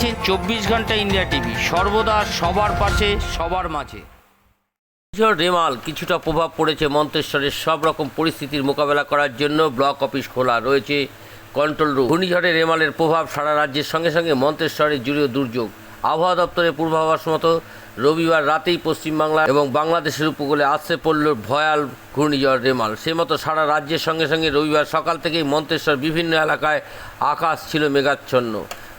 দেখছেন চব্বিশ ঘণ্টা ইন্ডিয়া টিভি। সর্বদা সবার পাশে, সবার মাঝে। ঘূর্ণিঝড় রেমাল, কিছুটা প্রভাব পড়েছে মন্তেশ্বরের সব রকম পরিস্থিতির মোকাবেলা করার জন্য ব্লক অফিস খোলা রয়েছে কন্ট্রোল রুম। ঘূর্ণিঝড়ে রেমালের প্রভাব সারা রাজ্যের সঙ্গে সঙ্গে মন্তেশ্বরে জুড়েও দুর্যোগ। আবহাওয়া দপ্তরের পূর্বাভাস মতো রবিবার রাতেই পশ্চিমবাংলা এবং বাংলাদেশের উপকূলে আসছে পড়ল ভয়াল ঘূর্ণিঝড় রেমাল। সে মতো সারা রাজ্যের সঙ্গে সঙ্গে রবিবার সকাল থেকেই মন্তেশ্বর বিভিন্ন এলাকায় আকাশ ছিল মেঘাচ্ছন্ন।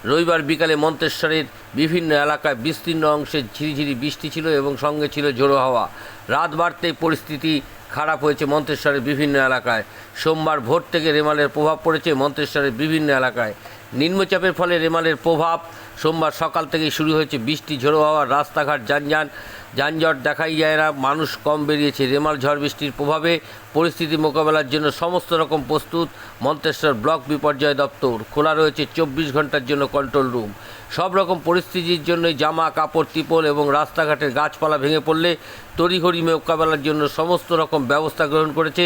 রবিবার বিকালে মন্তেশ্বরের বিভিন্ন এলাকায় বিস্তীর্ণ অংশে ঝিরিঝিরি বৃষ্টি ছিল এবং সঙ্গে ছিল ঝোড়ো হাওয়া। রাত বাড়তেই পরিস্থিতি খারাপ হয়েছে মন্তেশ্বরের বিভিন্ন এলাকায়। সোমবার ভোর থেকে রেমালের প্রভাব পড়েছে মন্তেশ্বরের বিভিন্ন এলাকায়। নিম্নচাপের ফলে রেমালের প্রভাব সোমবার সকাল থেকে শুরু হয়েছে। বৃষ্টি, ঝোড়ো হাওয়া, রাস্তাঘাট, যানযান যানজট দেখাই যায় না, মানুষ কম বেরিয়েছে। রেমাল ঝড় বৃষ্টির প্রভাবে পরিস্থিতি মোকাবেলার জন্য সমস্ত রকম প্রস্তুত মন্তেশ্বর ব্লক বিপর্যয় দপ্তর। খোলা রয়েছে চব্বিশ ঘণ্টার জন্য কন্ট্রোল রুম সব রকম পরিস্থিতির জন্যই জামা, কাপড়, ত্রিপল এবং রাস্তাঘাটের গাছপালা ভেঙে পড়লে তড়িঘড়ি মোকাবেলার জন্য সমস্ত রকম ব্যবস্থা গ্রহণ করেছে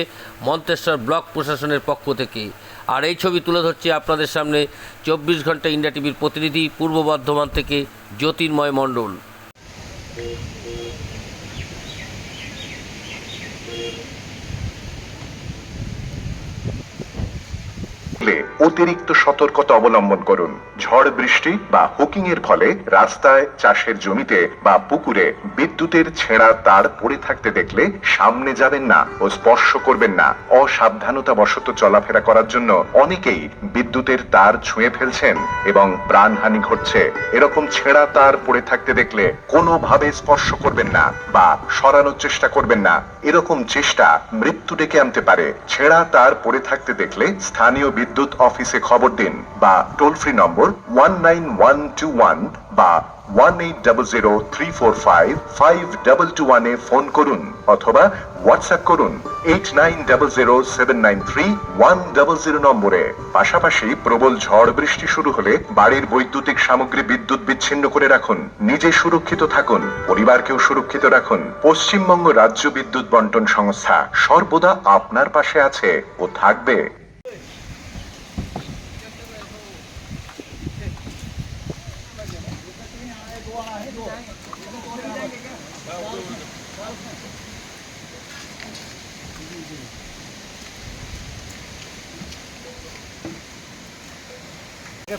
মন্তেশ্বর ব্লক প্রশাসনের পক্ষ থেকে। আর এই ছবি তুলে ধরছে আপনাদের সামনে। চব্বিশ ঘণ্টা ইন্ডিয়া টিভির প্রতিনিধি, পূর্ব বর্ধমান থেকে জ্যোতির্ময় মণ্ডল। Thank you. থাকলে অতিরিক্ত সতর্কতা অবলম্বন করুন। ঝড় বৃষ্টি বা হুকিং এর ফলে রাস্তায় চাষের জমিতে বা পুকুরে বিদ্যুতের ছেঁড়া তার পড়ে থাকতে দেখলে সামনে যাবেন না ও স্পর্শ করবেন না। অসাবধানতা বশত চলাফেরা করার জন্য অনেকেই বিদ্যুতের তার ছুঁয়ে ফেলছেন এবং প্রাণহানি ঘটছে। এরকম ছেঁড়া তার পড়ে থাকতে দেখলে কোনোভাবে স্পর্শ করবেন না বা সরানোর চেষ্টা করবেন না। এরকম চেষ্টা মৃত্যু ডেকে আনতে পারে। ছেঁড়া তার পড়ে থাকতে দেখলে স্থানীয় বিদ্যুৎ অফিসে খবর দিন বা toll free number one nine one two one বা one eight double zero three four five five double two ওয়ানে ফোন করুন অথবা হোয়াটসঅ্যাপ করুন eight nine double zero seven nine three one double zero নম্বরে। পাশাপাশি প্রবল ঝড় বৃষ্টি শুরু হলে বাড়ির বৈদ্যুতিক সামগ্রী বিদ্যুৎ বিচ্ছিন্ন করে রাখুন। নিজে সুরক্ষিত থাকুন, পরিবারকেও সুরক্ষিত রাখুন। পশ্চিমবঙ্গ রাজ্য বিদ্যুৎ বন্টন সংস্থা সর্বদা আপনার পাশে আছে ও থাকবে।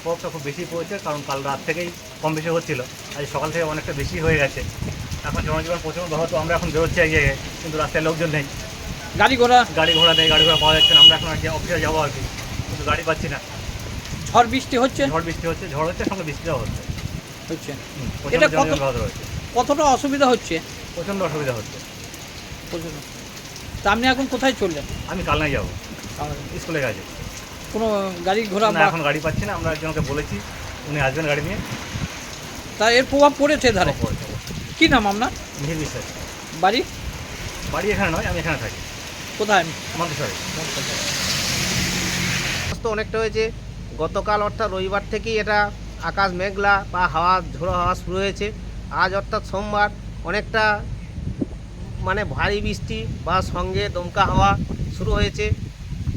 প্রভাবটা খুব বেশি পড়েছে কারণ কাল রাত থেকেই কম বেশি হচ্ছিল। আজ সকাল থেকে অনেকটা বেশি হয়ে গেছে। এখন জনজীবন প্রচণ্ড হয়তো আমরা এখন বেরোচ্ছি এক জায়গায় কিন্তু রাস্তায় লোকজন নেই। গাড়ি ঘোড়া? গাড়ি ঘোড়া নেই গাড়ি ঘোড়া পাওয়া যাচ্ছে না আমরা এখন আর অফিসে যাব আর কি কিন্তু গাড়ি পাচ্ছি না। ঝড় বৃষ্টি হচ্ছে? ঝড় বৃষ্টি হচ্ছে ঝড় হচ্ছে সঙ্গে বৃষ্টিটাও হচ্ছে। হচ্ছে। এটা কত- কতটা অসুবিধা হচ্ছে? প্রচণ্ড অসুবিধা হচ্ছে। প্রচুর। তা আপনি এখন কোথায় চললেন? আমি কাল নাই যাব স্কুলে গেছে। কোনো গাড়ি ঘোড়া না বা এখন গাড়ি পাচ্ছি না আমরা একজনকে বলেছি উনি আসবেন গাড়ি নিয়ে। তা এর প্রভাব পড়েছে ধারে। কি নাম আপনার? মিহির বিশ্বাস। বাড়ি? বাড়ি এখানে নয় আমি এখানে থাকি। কোথায়? মন্তেশ্বরে। তো অনেকটা হয়েছে। গতকাল অর্থাৎ রবিবার থেকেই এটা আকাশ মেঘলা বা হাওয়া ঝোড়ো হাওয়া শুরু হয়েছে। আজ অর্থাৎ সোমবার অনেকটা মানে ভারী বৃষ্টি বা সঙ্গে দমকা হাওয়া শুরু হয়েছে।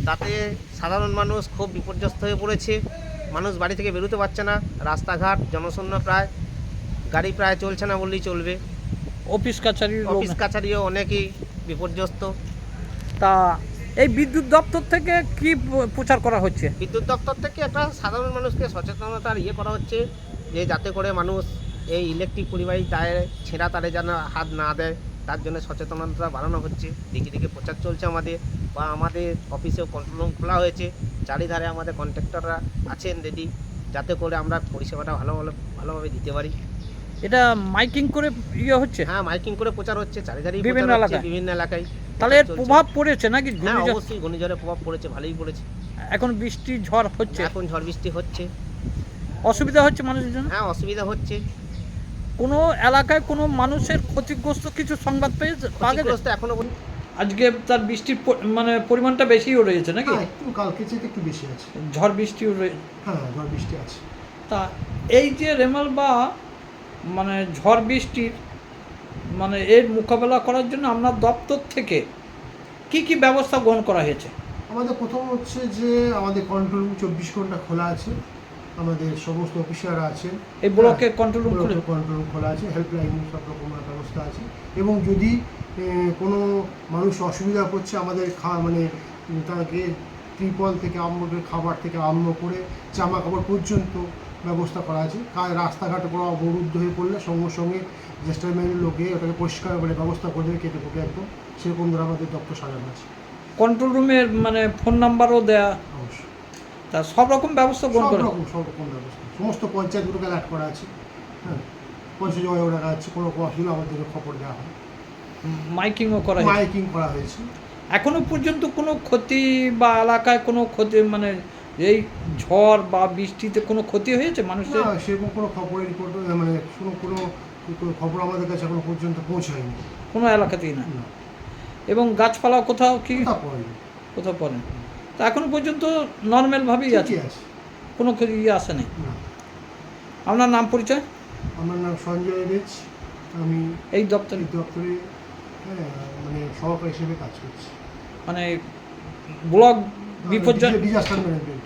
তাতে সাধারণ মানুষ খুব বিপর্যস্ত হয়ে পড়েছে। মানুষ বাড়ি থেকে বেরোতে পারছে না। রাস্তাঘাট জনশূন্য প্রায় গাড়ি প্রায় চলছে না বললেই চলবে। অফিস কাছারি অফিস কাছারিও অনেকেই বিপর্যস্ত। তা এই বিদ্যুৎ দপ্তর থেকে কি প্রচার করা হচ্ছে? বিদ্যুৎ দপ্তর থেকে একটা সাধারণ মানুষকে সচেতনতার ইয়ে করা হচ্ছে যে যাতে করে মানুষ এই ইলেকট্রিক পরিবাহী তারে ছেঁড়া তারে যেন হাত না দেয় তার জন্য সচেতনতা বাড়ানো হচ্ছে। দিকে দিকে প্রচার চলছে আমাদের বা আমাদের অফিসেও কন্ট্রোল রুম খোলা হয়েছে। চারিধারে আমাদের কন্ট্রাক্টররা আছেন রেডি যাতে করে আমরা পরিষেবাটা ভালো ভালো ভালোভাবে দিতে পারি। এটা মাইকিং করে ইয়ে হচ্ছে? হ্যাঁ মাইকিং করে প্রচার হচ্ছে চারিধারে বিভিন্ন এলাকায়? বিভিন্ন এলাকায়। তাহলে এর প্রভাব পড়েছে নাকি হ্যাঁ ঘূর্ণিঝড়? অবশ্যই ঘূর্ণিঝড়ের প্রভাব পড়েছে ভালোই পড়েছে। এখন বৃষ্টি ঝড় হচ্ছে। এখন ঝড় বৃষ্টি হচ্ছে। অসুবিধা হচ্ছে মানুষের জন্য? হ্যাঁ অসুবিধা হচ্ছে। কোনো এলাকায় কোনো মানুষের ক্ষতিগ্রস্ত কিছু সংবাদ পেয়েছে পাওয়া গেছে এখনও আজকে তার বৃষ্টির মানে পরিমাণটা বেশিও রয়েছে নাকি? হ্যাঁ একটু কালকে চেয়ে একটু বেশি আছে। ঝড় বৃষ্টিও রয়েছে হ্যাঁ ঝড় বৃষ্টি আছে। তা এই যে রেমাল বা মানে ঝড় বৃষ্টির মানে এর মোকাবেলা করার জন্য আপনার দপ্তর থেকে কি কি ব্যবস্থা গ্রহণ করা হয়েছে? আমাদের প্রথম হচ্ছে যে আমাদের কন্ট্রোল রুম চব্বিশ ঘণ্টা খোলা আছে। আমাদের সমস্ত অফিসার আছেন। এই ব্লকে কন্ট্রোল রুম কন্ট্রোল রুম খোলা? আছে। হেল্পলাইন সব রকম ব্যবস্থা আছে। এবং যদি কোনো মানুষ অসুবিধা করছে আমাদের খা মানে তাকে ত্রিপল থেকে আরম্ভ করে খাবার থেকে আরম্ভ করে জামা কাপড় পর্যন্ত ব্যবস্থা করা আছে। রাস্তাঘাটে কোনো অবরুদ্ধ হয়ে পড়লে সঙ্গে সঙ্গে জ্যেষ্ঠম্যানের লোকে ওটাকে পরিষ্কার করে ব্যবস্থা করে দেবে কেটে কুটে একদম। সেরকম ধরে আমাদের দপ্তর সাজানো আছে। কন্ট্রোল রুমের মানে ফোন নাম্বারও দেয়া। অবশ্যই। তা সব রকম ব্যবস্থা গ্রহণ সব করে? রকম সব রকম ব্যবস্থা। সমস্ত পঞ্চায়েতগুলোকে অ্যাড করা আছে হ্যাঁ। পঞ্চায়েত জয় ওরা আছে কোনো অসুবিধা আমাদেরকে খবর দেওয়া হয় মাইকিংও করা হয়েছে? মাইকিং করা হয়েছে। এখনও পর্যন্ত কোনো ক্ষতি বা এলাকায় কোনো ক্ষতি মানে এই ঝড় বা বৃষ্টিতে কোনো ক্ষতি হয়েছে মানুষের? সেরকম কোনো খবরের রিপোর্ট মানে কোনো কোনো খবর আমাদের কাছে এখনও পর্যন্ত পৌঁছায়নি। কোনো এলাকাতেই না? এবং গাছপালা কোথাও কি? কোথাও পড়ে তা এখনও পর্যন্ত নর্মালভাবেই আছে? আছে। কোনো ক্ষতি ইয়ে আসে নাই? আপনার নাম পরিচয়? আমার নাম সঞ্জয় বেচ আমি এই দপ্তরে? দপ্তরে হ্যাঁ মানে সহকারী হিসেবে কাজ করছি। মানে ব্লক বিপর্যয় ডিজাস্টার ম্যানেজমেন্ট